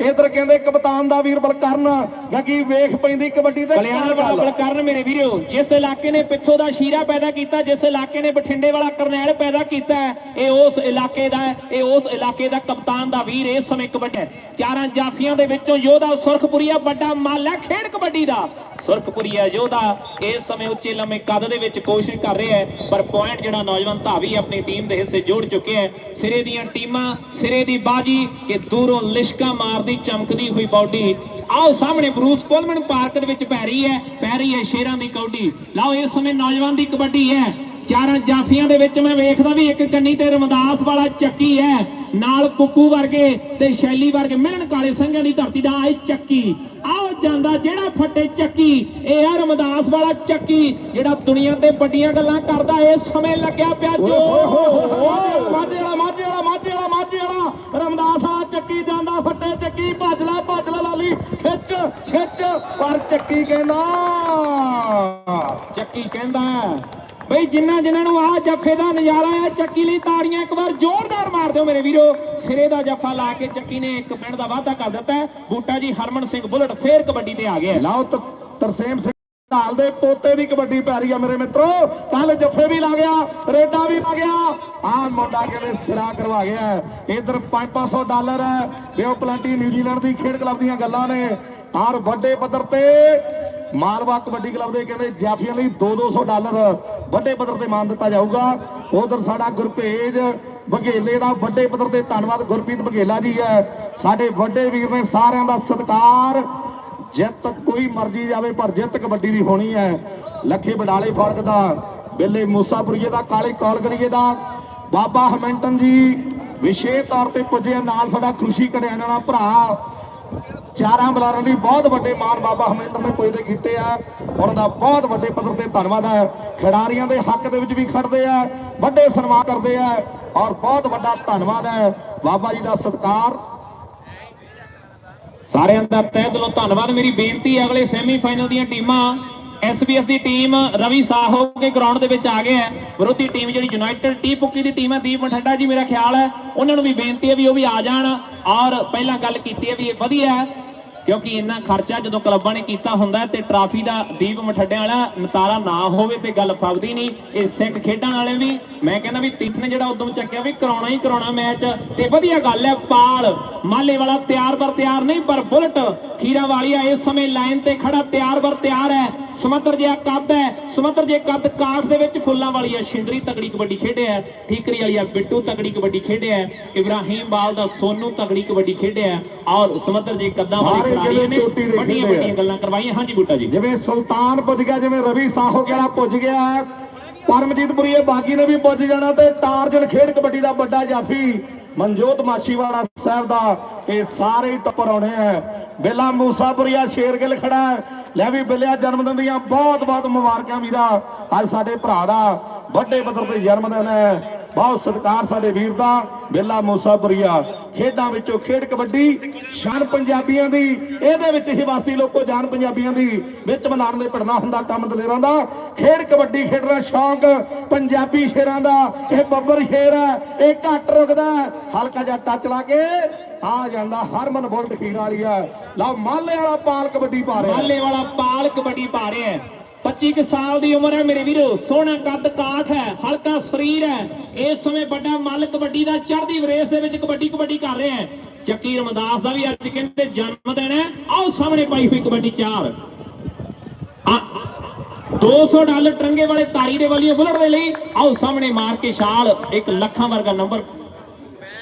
ਇਧਰ ਕਹਿੰਦੇ ਕਪਤਾਨ ਦਾ ਵੀਰ ਬਲਕਰਨ ਗੱਗੀ ਵੇਖ ਪੈਂਦੀ ਕਬੱਡੀ ਤੇ ਕਲਿਆਣ ਕੀ ਗੱਲ? ਬਾਬਲ ਕਰਨ ਮੇਰੇ ਵੀਰੋ ਜਿਸ ਇਲਾਕੇ ਨੇ ਪਿੱਥੋਂ ਦਾ ਸ਼ੀਰਾ ਪੈਦਾ ਕੀਤਾ ਜਿਸ ਇਲਾਕੇ ਨੇ ਬਠਿੰਡੇ ਵਾਲਾ ਕਰਨੈਲ ਪੈਦਾ ਕੀਤਾ ਇਹ ਉਸ ਇਲਾਕੇ ਦਾ ਇਹ ਉਸ ਇਲਾਕੇ ਦਾ ਕਪਤਾਨ ਦਾ ਵੀਰ ਇਸ ਸਮੇਂ ਕਬੱਡੀ। ਚਾਰਾਂ ਜਾਫੀਆਂ ਦੇ ਵਿੱਚੋਂ ਯੋਧਾ ਸੁਰਖਪੁਰੀਆ ਵੱਡਾ ਮਾਲ ਹੈ ਖੇਡ ਕਬੱਡੀ ਦਾ ਸੁਰਖਪੁਰੀਆ ਯੋਧਾ ਇਸ ਸਮੇਂ ਉੱਚੇ ਲੰਮੇ ਕੱਦ ਦੇ ਵਿੱਚ ਕੋਸ਼ਿਸ਼ ਕਰ ਰਿਹਾ ਹੈ, ਪਰ ਪੁਆਇੰਟ ਜਿਹੜਾ ਨੌਜਵਾਨ ਧਾਵੀ ਆਪਣੀ ਟੀਮ ਦੇ ਹਿੱਸੇ ਜੋੜ ਚੁੱਕੇ ਹੈ। ਸਿਰੇ ਦੀਆਂ ਟੀਮਾਂ, ਸਿਰੇ ਦੀ ਬਾਜੀ ਕਿ ਦੂਰੋਂ ਲਿਸ਼ਕਾ ਮਾਰਦੀ, ਚਮਕਦੀ ਹੋਈ ਬਾਡੀ ਆਓ ਸਾਹਮਣੇ ਬਰੂਸ ਪੁਲਮਨ ਪਾਰਕ ਦੇ ਵਿੱਚ ਪੈ ਰਹੀ ਹੈ, ਪੈ ਰਹੀ ਹੈ ਸ਼ੇਰਾਂ ਦੀ ਕੌਡੀ। ਲਓ, ਇਸ ਸਮੇਂ ਨੌਜਵਾਨ ਦੀ ਕਬੱਡੀ ਹੈ। ਚਾਰਾਂ ਜਾਫੀਆਂ ਦੇ ਵਿੱਚ ਮੈਂ ਵੇਖਦਾ ਵੀ ਇੱਕ ਕੰਨੀ ਤੇ ਰਮਦਾਸ ਵਾਲਾ ਚੱਕੀ ਹੈ। ਨਾਲ ਕੁੱਕੂ ਵਰਗੇ ਤੇ ਸ਼ੈਲੀ ਵਰਗੇ ਮਿਲਣ ਕਾਲੇ ਸਿੰਘਾਂ ਦੀ ਧਰਤੀ ਦਾ ਆਏ ਚੱਕੀ। ਜਾਂਦਾ ਜਿਹੜਾ ਫੱਟੇ ਚੱਕੀ ਇਹ ਆ ਰਮਦਾਸ ਵਾਲਾ ਚੱਕੀ ਜਿਹੜਾ ਦੁਨੀਆ ਤੇ ਵੱਡੀਆਂ ਗੱਲਾਂ ਕਰਦਾ ਇਸ ਸਮੇਂ ਲੱਗਿਆ ਪਿਆ ਜੋ ਮਾਝੇ ਵਾਲਾ ਮਾਝੇ ਵਾਲਾ ਮਾਝੇ ਵਾਲਾ ਮਾਝੇ ਵਾਲਾ। ਰਮਦਾਸ ਆ ਚੱਕੀ ਜਾਂਦਾ ਫੱਟੇ ਚੱਕੀ ਭੱਜ ਲੈ ਭੱਜ ਲੈ ਲਾਲੀ ਖਿੱਚ ਖਿੱਚ ਪਰ ਚੱਕੀ ਕਹਿੰਦਾ। ਚੱਕੀ ਕਹਿੰਦਾ। ਬਈ ਜਿੰਨਾ ਜਿਨ੍ਹਾਂ ਨੂੰ ਆ ਜੱਫੇ ਦਾ ਨਜ਼ਾਰਾ ਆ, ਚੱਕੀ ਲਈ ਤਾੜੀਆਂ, ਇੱਕ ਵਾਰ ਜ਼ੋਰਦਾਰ ਮਾਰ ਦਿਓ ਮੇਰੇ ਵੀਰੋ। ਸਿਰੇ ਦਾ ਜੱਫਾ ਲਾ ਕੇ ਚੱਕੀ ਨੇ ਇੱਕ ਪਿੰਡ ਦਾ ਵਾਅਦਾ ਕਰ ਦਿੱਤਾ ਬੂਟਾ ਜੀ ਹਰਮਨ ਸਿੰਘ ਬੁਲਟ ਫੇਰ ਕਬੱਡੀ ਤੇ ਆ ਗਿਆ ਲਓ ਤਰਸੇਮ ਸਿੰਘ ਢਾਲ ਦੇ ਪੋਤੇ ਦੀ ਕਬੱਡੀ ਪੈ ਰਹੀ ਆ ਮੇਰੇ ਮਿੱਤਰੋ। ਕੱਲ ਜੱਫੇ ਵੀ ਲਾ ਗਿਆ, ਰੇਡਾ ਵੀ ਲਾ ਗਿਆ। ਆਹ ਮੁੰਡਾ ਕਹਿੰਦੇ ਸਿਰਾ ਕਰਵਾ ਗਿਆ ਇਧਰ 5-500 ਡਾਲਰ ਹੈ। ਬਿਓ ਪਲੰਟੀ ਨਿਊਜ਼ੀਲੈਂਡ ਦੀ ਖੇਡ ਕਲੱਬ ਦੀਆਂ ਗੱਲਾਂ ਨੇ। ਔਰ ਵੱਡੇ ਪੱਧਰ ਤੇ ਮਾਲਵਾ ਕਬੱਡੀ ਕਲੱਬ ਦੇ ਕਹਿੰਦੇ ਜਾਫੀਆਂ ਲਈ 2-200 ਡਾਲਰ ਵੱਡੇ ਪੱਧਰ ਤੇ ਮਾਨ ਦਿੱਤਾ ਜਾਊਗਾ। ਉਧਰ ਸਾਡਾ ਗੁਰਪੇਜ ਬਘੇਲੇ ਦਾ ਵੱਡੇ ਪੱਧਰ ਤੇ ਧੰਨਵਾਦ, ਗੁਰਪ੍ਰੀਤ ਬਘੇਲਾ ਜੀ ਹੈ। ਸਾਡੇ ਵੱਡੇ ਵੀਰ ਨੇ ਸਾਰਿਆਂ ਦਾ ਸਤਿਕਾਰ। ਜਿੱਤ ਕੋਈ ਮਰਜ਼ੀ ਜਾਵੇ, ਪਰ ਜਿੱਤ ਕਬੱਡੀ ਦੀ ਹੋਣੀ ਹੈ। ਲੱਖੇ ਬਡਾਲੇ ਫੜਕ ਦਾ, ਬਿੱਲੇ ਮੂਸਾਪੁਰੀਏ ਦਾ, ਕਾਲੇ ਕੌਲਗੜੀਏ ਦਾ। ਬਾਬਾ ਹਮੈਂਟਨ ਜੀ, ਵਿਸ਼ੇਸ਼ ਤੌਰ ਤੇ ਪੁੱਜੇ ਨਾਲ ਸਾਡਾ ਖੁਸ਼ੀ ਕੜਿਆਣਾ ਵਾਲਾ ਭਰਾ। ਚਾਰਾਂ ਬਲਾਰਾਂ ਲਈ ਬਹੁਤ ਵੱਡੇ ਮਾਨ ਬਾਬਾ ਹਮਿੰਦਰ ਨੇ ਪੁੱਜਦੇ ਕੀਤੇ ਆ। ਉਹਨਾਂ ਦਾ ਬਹੁਤ ਵੱਡੇ ਪੱਧਰ ਤੇ ਧੰਨਵਾਦ ਹੈ ਖਿਡਾਰੀਆਂ ਦੇ ਹੱਕ ਦੇ ਵਿੱਚ ਵੀ ਖੜਦੇ ਆ, ਵੱਡੇ ਸਨਮਾਨ ਕਰਦੇ ਆ ਔਰ ਬਹੁਤ ਵੱਡਾ ਧੰਨਵਾਦ ਹੈ ਬਾਬਾ ਜੀ ਦਾ ਸਤਿਕਾਰ। ਸਾਰਿਆਂ ਦਾ ਤਹਿ ਦਿਲੋਂ ਧੰਨਵਾਦ। ਮੇਰੀ ਬੇਨਤੀ ਹੈ ਅਗਲੇ ਸੈਮੀਫਾਈਨਲ ਦੀਆਂ ਟੀਮਾਂ ਐਸਬੀਐਸ ਦੀ ਟੀਮ ਰਵੀ ਸਾਹੋ ਕੇ ਗਰਾਊਂਡ ਦੇ ਵਿੱਚ ਆ ਗਏ ਹੈ। ਵਿਰੋਧੀ ਟੀਮ ਜਿਹੜੀ ਯੂਨਾਈਟਿਡ ਟੀ ਪੁੱਕੀ ਦੀ ਟੀਮ ਹੈ, ਦੀਪ ਮਠੱਡਾ ਜੀ, ਮੇਰਾ ਖਿਆਲ ਹੈ, ਉਹਨਾਂ ਨੂੰ ਵੀ ਬੇਨਤੀ ਹੈ ਵੀ ਉਹ ਵੀ ਆ ਜਾਣ ਔਰ ਪਹਿਲਾਂ ਗੱਲ ਕੀਤੀ ਹੈ ਵੀ ਇਹ ਵਧੀਆ ਹੈ, ਕਿਉਂਕਿ ਇੰਨਾ ਖਰਚਾ ਜਦੋਂ ਕਲੱਬਾਂ ਨੇ ਕੀਤਾ ਹੁੰਦਾ ਤੇ ਟਰਾਫੀ ਦਾ ਦੀਪ ਮਠੱਡਿਆਂ ਵਾਲਾ ਨਤਾਰਾ ਨਾ ਹੋਵੇ ਤੇ ਗੱਲ ਫੱਬਦੀ ਨਹੀਂ, ਇਹ ਸਿੱਖ ਖੇਡਾਂ ਵਾਲੇ ਵੀ, ਮੈਂ ਕਹਿੰਦਾ ਵੀ ਤਿੱਥ ਨੇ ਜਿਹੜਾ ਉਦਮ ਚੱਕਿਆ ਵੀ ਕਰਾਉਣਾ ਹੀ ਕਰਾਉਣਾ ਮੈਚ, ਤੇ ਵਧੀਆ ਗੱਲ ਹੈ, ਪਾਲ, ਮਾਲੇ ਵਾਲਾ ਤਿਆਰ ਬਰ ਤਿਆਰ ਨਹੀਂ, ਪਰ ਬੁਲਟ ਖੀਰਾ ਵਾਲੀ ਆ ਇਸ ਸਮੇਂ ਲਾਈਨ ਤੇ ਖੜਾ ਤਿਆਰ ਬਰ ਤਿਆਰ ਹੈ ਸਮੁੰਦਰ ਜਿਹਾ ਕੱਦ ਹੈ ਸਮੁੰਦਰ ਜੇ ਕੱਦ ਕਾਠ ਦੇ ਵਿੱਚ ਫੁੱਲਾਂ ਵਾਲੀ ਹੈ ਸ਼ਿੰਦਰੀ ਤਗੜੀ ਕਬੱਡੀ ਖੇਡਿਆ ਹੈ। ਠੀਕਰੀ ਵਾਲੀ ਆ ਬਿੱਟੂ ਤਗੜੀ ਕਬੱਡੀ ਖੇਡਿਆ ਹੈ। ਇਬਰਾਹੀਮ ਬਾਲ ਦਾ ਸੋਨੂ ਤਗੜੀ ਕਬੱਡੀ ਖੇਡਿਆ ਹੈ। ਔਰ ਸਮੁੰਦਰ ਜੇ ਕੱਦਾਂ ਵਾਲੀ ਸਾਰੇ ਖਿਡਾਰੀਆਂ ਨੇ ਵੱਡੀਆਂ। ਵੱਡੀਆਂ ਗੱਲਾਂ ਕਰਵਾਈਆਂ ਹਾਂਜੀ ਬੂਟਾ ਜੀ ਜਿਵੇਂ ਸੁਲਤਾਨ ਪੁੱਜ ਗਿਆ ਜਿਵੇਂ ਰਵੀ ਸਾਹੋ ਕਿਹੜਾ ਪੁੱਜ ਗਿਆ ਹੈ। ਪਰਮਜੀਤਪੁਰੀਏ ਬਾਗੀ ਨੇ ਵੀ ਪੁੱਜ ਜਾਣਾ ਤੇ ਟਾਰਜਨ ਖੇਡ ਕਬੱਡੀ ਦਾ ਵੱਡਾ ਜਾਫੀ ਮਨਜੋਤ ਮਾਛੀਵਾੜਾ ਸਾਹਿਬ ਦਾ ਇਹ ਸਾਰੇ ਹੀ ਟੱਪਰ ਆਉਣੇ ਆ ਬੇਲਾ ਮੂਸਾਪੁਰੀਆ ਸ਼ੇਰਗਿੱਲ ਖੜਾ ਹੈ। ਲੈ ਵੀ ਬਿੱਲਿਆ, ਜਨਮ ਦਿਨ ਦੀਆਂ ਬਹੁਤ ਬਹੁਤ ਮੁਬਾਰਕਾਂ ਵੀਰਾ। ਅੱਜ ਸਾਡੇ ਭਰਾ ਦਾ ਵੱਡੇ ਪੱਧਰ ਤੇ ਜਨਮ ਦਿਨ ਹੈ। ਬਹੁਤ ਸਤਿਕਾਰ ਸਾਡੇ ਵੀਰ ਦਾ ਬੇਲਾ ਮੂਸਾਪੁਰੀਆ। ਖੇਡਾਂ ਵਿੱਚੋਂ ਖੇਡ ਕਬੱਡੀ, ਸ਼ਾਨ ਪੰਜਾਬੀਆਂ ਦੀ, ਇਹਦੇ ਵਿੱਚ ਹੀ ਵਸਦੀ ਲੋਕੋ ਜਾਨ ਪੰਜਾਬੀਆਂ ਦੀ, ਵਿੱਚ ਮਨਾਉਣ ਦੇ ਪੜਨਾ ਹੁੰਦਾ ਕੰਮ ਦਲੇਰਾਂ ਦਾ। ਖੇਡ ਕਬੱਡੀ ਖੇਡਣਾ ਸ਼ੌਂਕ ਪੰਜਾਬੀ ਸ਼ੇਰਾਂ ਦਾ, ਇਹ ਬੱਬਰ ਸ਼ੇਰ ਹੈ, ਇਹ ਘੱਟ ਰੁਕਦਾ ਹਲਕਾ ਜਿਹਾ ਟੱਚ ਲਾ ਕੇ ਆ ਜਾਂਦਾ, ਹਰਮਨ ਬੁਲਟ ਖੀਰ ਵਾਲੀ ਹੈ। ਲਓ, ਮਾਲੇ ਵਾਲਾ ਪਾਲ ਕਬੱਡੀ ਪਾ ਰਿਹਾ ਮਾਲੇ ਵਾਲਾ ਪਾਲ ਕਬੱਡੀ ਪਾ ਰਿਹਾ 25 ਸਾਲ ਦੀ ਉਮਰ ਹੈ ਮੇਰੇ ਵੀਰੋ, ਸੋਹਣਾ ਕੱਦ ਕਾਠ ਹੈ, ਹਲਕਾ ਸਰੀਰ ਹੈ। ਇਸ ਸਮੇਂ ਵੱਡਾ ਮੱਲ ਕਬੱਡੀ ਦਾ ਚੜ੍ਹਦੀ ਵਰੇਸ ਦੇ ਵਿੱਚ ਕਬੱਡੀ ਕਬੱਡੀ ਕਰ ਰਿਹਾ ਹੈ। ਚੱਕੀ ਰਮਦਾਸ ਦਾ ਵੀ ਅੱਜ ਕਹਿੰਦੇ ਜਨਮ ਦਿਨ ਹੈ। ਆਓ ਸਾਹਮਣੇ ਪਾਈ ਹੋਈ ਕਬੱਡੀ ਚਾਰ। ਆ 200 ਡਾਲਰ ਟਰੰਗੇ ਵਾਲੇ ਤਾਰੀ ਦੇ ਵਾਲੀਆਂ ਬੁਲਟ ਦੇ ਲਈ ਆਓ ਸਾਹਮਣੇ ਮਾਰ ਕੇ ਛਾਲ, ਇੱਕ ਲੱਖਾਂ ਵਰਗਾ ਨੰਬਰ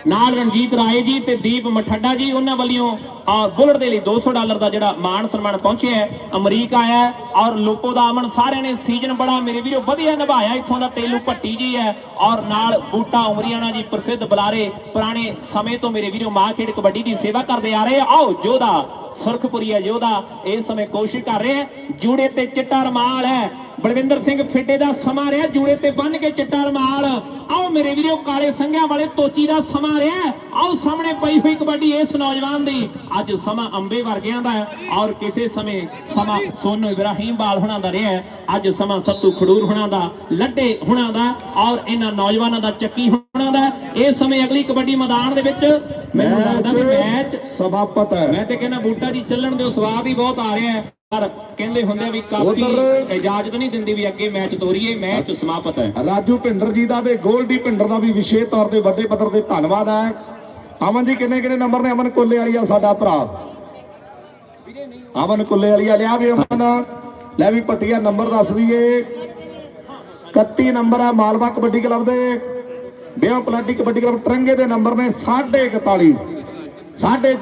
ਨਾਲ ਰਣਜੀਤ ਰਾਏ ਜੀ ਤੇ ਦੀਪ ਮਠੱਡਾ ਜੀ, ਉਹਨਾਂ ਵੱਲੋਂ ਔਰ ਬੁਲਟ ਦੇ ਲਈ 200 ਡਾਲਰ ਦਾ ਜਿਹੜਾ ਮਾਣ ਸਨਮਾਨ ਪਹੁੰਚਿਆ ਹੈ। ਅਮਰੀਕਾ ਆਇਆ ਔਰ ਲੋਪੋ ਦਾ ਅਮਨ ਸਾਰਿਆਂ ਨੇ ਸੀਜ਼ਨ ਬੜਾ, ਮੇਰੇ ਵੀਰੋ, ਵਧੀਆ ਨਿਭਾਇਆ। ਇੱਥੋਂ ਦਾ ਤੇਲੂ ਭੱਟੀ ਜੀ ਹੈ ਔਰ ਨਾਲ ਬੂਟਾ ਉਮਰੀਆਣਾ ਜੀ ਪ੍ਰਸਿੱਧ ਬੁਲਾਰੇ, ਪੁਰਾਣੇ ਸਮੇਂ ਤੋਂ ਮੇਰੇ ਵੀਰੋ, ਮਾਂ ਖੇਡ ਕਬੱਡੀ ਦੀ ਸੇਵਾ ਕਰਦੇ ਆ ਰਹੇ ਆ। ਆਓ ਜੋਧਾ ਸੁਰਖਪੁਰੀਆ ਯੋਧਾ, ਇਸ ਸਮੇਂ ਕੋਸ਼ਿਸ਼ ਕਰ ਰਹੇ ਹੈ ਜੂੜੇ ਤੇ ਚਿੱਟਾ ਰਮਾਲ ਹੈ। ਬਲਵਿੰਦਰ ਸਿੰਘ ਫਿੱਟੇ ਦਾ ਸਮਾਂ ਰਿਹਾ ਜੂੜੇ ਤੇ ਬੰਨ ਕੇ ਚਿੱਟਾ ਰਮਾਲ। ਆਓ ਮੇਰੇ ਵੀਰੋ ਕਾਲੇ ਸੰਘਿਆਂ ਵਾਲੇ ਤੋਚੀ ਦਾ ਸਮਾਂ ਰਿਹਾ। ਆਓ ਸਾਹਮਣੇ ਪਈ ਹੋਈ ਕਬੱਡੀ ਇਸ ਨੌਜਵਾਨ ਦੀ। ਅੱਜ ਸਮਾਂ ਅੰਬੇ ਵਰਗਿਆਂ ਦਾ ਔਰ ਕਿਸੇ ਸਮੇਂ ਸਮਾਂ ਸੋਨੂ ਇਬਰਾਹੀਮ ਬਾਲ ਹੁਣਾਂ ਦਾ ਰਿਹਾ। ਅੱਜ ਸਮਾਂ ਸੱਤੂ ਖਡੂਰ ਹੁਣਾਂ ਦਾ ਲੱਡੇ ਹੁਣਾਂ ਦਾ ਔਰ ਇਹਨਾਂ ਨੌਜਵਾਨਾਂ ਦਾ ਚੱਕੀ ਹੁਣਾਂ ਦਾ ਇਸ ਸਮੇਂ ਅਗਲੀ ਕਬੱਡੀ ਮੈਦਾਨ ਦੇ ਵਿੱਚ ਮੈਨੂੰ ਲੱਗਦਾ ਵੀ ਮੈਚ ਸਮਾਪਤ ਹੈ। ਮੈਂ ਤੇ ਕਹਿੰਦਾ ਬੂਟਾ ਜੀ ਚੱਲਣ ਦਿਓ ਸਵਾਦ ਹੀ ਬਹੁਤ ਆ ਰਿਹਾ ਹੈ। ਪਰ ਕਹਿੰਦੇ ਹੁੰਦੇ ਆ ਵੀ ਕਾਪੀ ਉੱਧਰ- ਇਜਾਜ਼ਤ ਨਹੀਂ ਦਿੰਦੀ ਵੀ ਅੱਗੇ ਮੈਚ ਤੋਰੀਏ ਮੈਚ ਸਮਾਪਤ ਹੈ। ਰਾਜੂ ਭਿੰਡਰ ਜੀ ਦਾ ਤੇ ਗੋਲਡੀ ਭਿੰਡਰ ਦਾ ਵੀ ਵਿਸ਼ੇਸ਼ ਤੌਰ ਤੇ ਵੱਡੇ ਪੱਧਰ ਤੇ ਧੰਨਵਾਦ ਹੈ। ਅਮਨ ਜੀ ਕਿੰਨੇ ਕਿੰਨੇ ਨੰਬਰ ਨੇ? ਅਮਨ ਕੋਲੇ ਵਾਲੀ ਆ ਸਾਡਾ ਭਰਾ। ਅਮਨ ਕੋਲੇ ਵਾਲੀ ਆ ਲਿਆ ਵੀ ਅਮਨ। ਲੈ ਵੀ ਪੱਟੀਆ ਨੰਬਰ ਦੱਸ ਦਈਏ। 31 ਨੰਬਰ ਹੈ ਮਾਲਵਾ ਕਬੱਡੀ ਕਲੱਬ ਦੇ। ਬਿਆ ਪਲਾਟੀ ਕਬੱਡੀ ਕਲੱਬ ਟਰੰਗੇ ਦੇ ਨੰਬਰ ਨੇ 41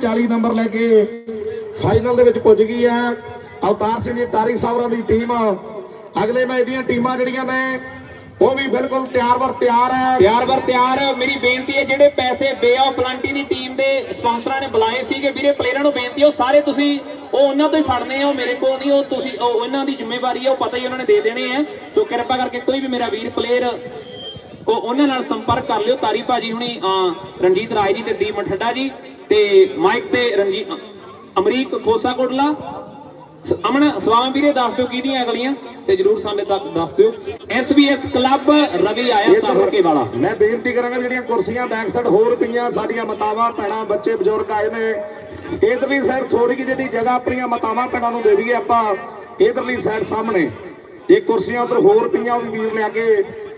40 ਨੰਬਰ ਲੈ ਕੇ ਫਾਈਨਲ ਦੇ ਵਿੱਚ ਪੁੱਜ ਗਈ ਹੈ। ਅਵਤਾਰ ਸਿੰਘ ਜੀ, ਤਾਰੀ ਸਾਵਰਾਂ ਦੀ ਟੀਮ ਅਗਲੇ ਮੈਚ ਦੀਆਂ ਟੀਮਾਂ ਜਿਹੜੀਆਂ ਨੇ, ਉਹ ਵੀ ਬਿਲਕੁਲ ਤਿਆਰ ਵਰ ਤਿਆਰ ਹੈ। ਤਿਆਰ ਬਰ ਤਿਆਰ। ਮੇਰੀ ਬੇਨਤੀ ਹੈ, ਜਿਹੜੇ ਪੈਸੇ ਬੇ ਆਫ ਦੀ ਟੀਮ ਦੇ ਸਪਾਂਸਰਾਂ ਨੇ ਬੁਲਾਏ ਸੀਗੇ, ਵੀਰੇ ਪਲੇਅਰਾਂ ਨੂੰ ਬੇਨਤੀ ਹੈ, ਉਹ ਸਾਰੇ ਤੁਸੀਂ, ਉਹ ਉਹਨਾਂ ਤੋਂ ਹੀ ਫੜਨੇ ਆ ਮੇਰੇ ਕੋਲ ਨਹੀਂ, ਉਹ ਤੁਸੀਂ, ਉਹ ਉਹਨਾਂ ਦੀ ਜ਼ਿੰਮੇਵਾਰੀ ਹੈ ਉਹ ਪਤਾ ਹੀ ਉਹਨਾਂ ਨੇ ਦੇ ਦੇਣੇ ਆ। ਸੋ ਕਿਰਪਾ ਕਰਕੇ ਕੋਈ ਵੀ ਮੇਰਾ ਵੀਰ ਪਲੇਅਰ ਉਹ ਉਹਨਾਂ ਨਾਲ ਸੰਪਰਕ ਕਰ ਲਿਓ। ਤਾਰੀ ਭਾਜੀ ਹੁਣੀ ਰਣਜੀਤ ਰਾਏ ਜੀ ਤੇ ਦੀਪ ਮਠੱਡਾ ਜੀ ਤੇ ਮਾਈਕ ਤੇ ਰਣਜੀਤ ਅਮਰੀਕ ਖੋਸਾ ਕੋਟਲਾ ਅਮਨ ਸਵਾਮੀ ਵੀਰੇ ਦੱਸ ਦਿਓ ਕਿਹਦੀਆਂ ਅਗਲੀਆਂ? ਤੇ ਜਰੂਰ ਸਾਡੇ ਤੱਕ ਦੱਸ ਦਿਓ। ਐਸਬੀਐਸ ਕਲੱਬ ਰਵੀ ਆਇਆ ਸਾਹਰਕੇ ਵਾਲਾ। ਮੈਂ ਬੇਨਤੀ ਕਰਾਂਗਾ ਜਿਹੜੀਆਂ ਕੁਰਸੀਆਂ ਬੈਕ ਸਾਈਡ ਹੋਰ ਪਈਆਂ ਸਾਡੀਆਂ ਮਤਾਵਾਂ ਭੈਣਾਂ ਬੱਚੇ ਬਜ਼ੁਰਗ ਆਏ ਨੇ। ਇਧਰਲੀ ਸਾਈਡ ਥੋੜੀ ਜਿਹੀ ਜਿਹੜੀ ਜਗ੍ਹਾ ਆਪਣੀਆਂ ਮਤਾਵਾਂ ਭੈਣਾਂ ਨੂੰ ਦੇ ਦਈਏ ਆਪਾਂ। ਇਧਰਲੀ ਸਾਈਡ ਸਾਹਮਣੇ। ਇਹ ਕੁਰਸੀਆਂ ਉਧਰ ਹੋਰ ਪਈਆਂ ਉਹ ਵੀ ਵੀਰ ਲਿਆ ਕੇ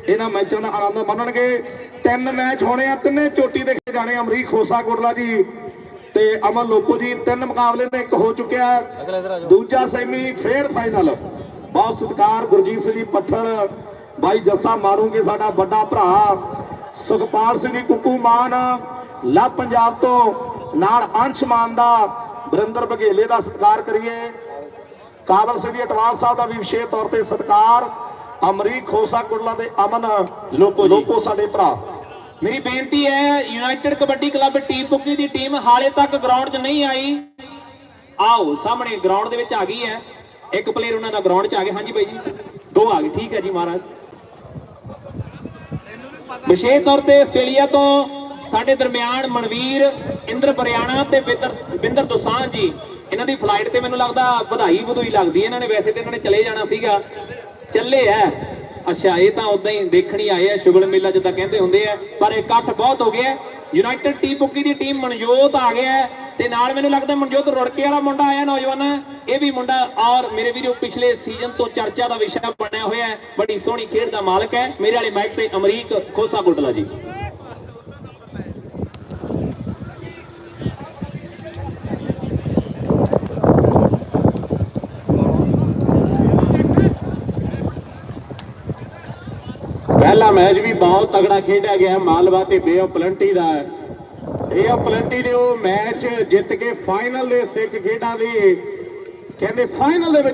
ਇਹਨਾਂ ਮੈਚਾਂ ਦਾ ਆਨੰਦ ਮਾਣਨਗੇ ਤਿੰਨ ਮੈਚ ਹੋਣੇ ਆ ਤਿੰਨੇ ਚੋਟੀ ਦੇ ਜਾਣੇ ਅਮਰੀਕ ਖੋਸਾ ਕੋਟਲਾ ਜੀ। ਤੇ ਅਮਨ ਲੋਕੋ ਜੀ ਤਿੰਨ ਮੁਕਾਬਲੇ ਨੇ ਇੱਕ ਹੋ ਚੁੱਕਿਆ। ਦੂਜਾ ਸੈਮੀ ਫੇਰ ਫਾਈਨਲ ਬਹੁਤ ਸਤਿਕਾਰ ਗੁਰਜੀਤ ਸਿੰਘ ਜੀ ਪੱਠਲ। ਬਾਈ ਜੱਸਾ ਮਾਰੂਗੇ ਸਾਡਾ ਵੱਡਾ ਭਰਾ। ਸੁਖਪਾਲ ਸਿੰਘ ਜੀ ਕੁੱਕੂ ਮਾਨ। ਲਾ ਪੰਜਾਬ ਤੋਂ ਨਾਲ ਅੰਸ਼ ਮਾਨ ਦਾ। ਬਰਿੰਦਰ ਬਘੇਲੇ ਦਾ ਸਤਿਕਾਰ ਕਰੀਏ। ਕਾਬਲ ਸਿੰਘ ਜੀ ਅਟਵਾਲ ਸਾਹਿਬ ਦਾ ਵੀ ਵਿਸ਼ੇਸ਼ ਤੌਰ ਤੇ ਸਤਿਕਾਰ। ਅਮਰੀਕ ਖੋਸਾ ਕੁੜਲਾ ਦੇ ਅਮਨ ਲੋਕੋ ਲੋਕੋ ਸਾਡੇ ਭਰਾ। ਮੇਰੀ ਬੇਨਤੀ ਹੈ United Kabaddi club T Pukki ਦੀ ਟੀਮ ਹਾਲੇ ਤੱਕ ਗਰਾਊਂਡ 'ਚ ਨਹੀਂ ਆਈ। ਆਓ, ਸਾਹਮਣੇ ਗਰਾਊਂਡ ਦੇ ਵਿੱਚ ਆ ਗਈ ਹੈ। ਇੱਕ ਪਲੇਅਰ ਉਹਨਾਂ ਦਾ ਗਰਾਊਂਡ 'ਚ ਆ ਗਿਆ। ਹਾਂਜੀ ਬਾਈ ਜੀ, ਦੋ ਆ ਗਏ। ਠੀਕ ਹੈ ਜੀ ਮਹਾਰਾਜ। ਵਿਸ਼ੇਸ਼ ਤੌਰ ਤੇ ਆਸਟ੍ਰੇਲੀਆ ਤੋਂ ਸਾਡੇ ਦਰਮਿਆਨ ਮਨਵੀਰ ਇੰਦਰ ਬਰਿਆਣਾ ਤੇ ਬਿੰਦਰ ਬਿੰਦਰ ਦੋਸਾਂਝ ਜੀ, ਇਹਨਾਂ ਦੀ ਫਲਾਈਟ ਤੇ ਮੈਨੂੰ ਲੱਗਦਾ ਵਧਾਈ ਵਧੂਈ ਲੱਗਦੀ ਹੈ। ਇਹਨਾਂ ਨੇ ਵੈਸੇ ਤੇ ਇਹਨਾਂ ਨੇ ਚਲੇ ਜਾਣਾ ਸੀਗਾ। ਚੱਲੇ ਐ ਅੱਛਾ, ਇਹ ਤਾਂ ਉਦਾਂ ਹੀ ਦੇਖਣ ਆਏ ਆ, ਸ਼ੁਗਲ ਮੇਲਾ ਜਿੱਦਾਂ ਕਹਿੰਦੇ ਹੁੰਦੇ ਆ, ਪਰ ਇਕੱਠ ਬਹੁਤ ਹੋ ਗਿਆ ਯੂਨਾਈਟਿਡ ਟੀ ਬੁੱਕੀ ਦੀ ਟੀਮ ਮਨਜੋਤ ਆ ਗਿਆ ਤੇ ਨਾਲ ਮੈਨੂੰ ਲੱਗਦਾ ਮਨਜੋਤ ਰੁੜਕੇ ਵਾਲਾ ਮੁੰਡਾ ਆਇਆ ਨੌਜਵਾਨ। ਇਹ ਵੀ ਮੁੰਡਾ ਔਰ ਮੇਰੇ ਵੀਰੋ, ਪਿਛਲੇ ਸੀਜ਼ਨ ਤੋਂ ਚਰਚਾ ਦਾ ਵਿਸ਼ਾ ਬਣਿਆ ਹੋਇਆ ਹੈ। ਬੜੀ ਸੋਹਣੀ ਖੇਡ ਦਾ ਮਾਲਕ ਹੈ। ਮੇਰੇ ਵਾਲੇ ਮਾਈਕ ਤੇ ਅਮਰੀਕ ਖੋਸਾ ਗੁੱਟਲਾ ਜੀ ਪਹਿਲਾ ਮੈਚ ਵੀ ਬਹੁਤ ਤਗੜਾ ਖੇਡਿਆ ਗਿਆ ਮਾਲਵਾ ਤੇ ਬੇ ਆਫ ਪਲੰਟੀ ਦਾ ਬੇ ਆਫ ਪਲੰਟੀ ਨੇ ਉਹ ਮੈਚ ਜਿੱਤ ਕੇ ਫਾਈਨਲ ਦੇ ਸਿੱਖ ਖੇਡਾਂ ਦੀ ਕਹਿੰਦੇ ਫਾਈਨਲ ਦੇ ਵਿੱਚ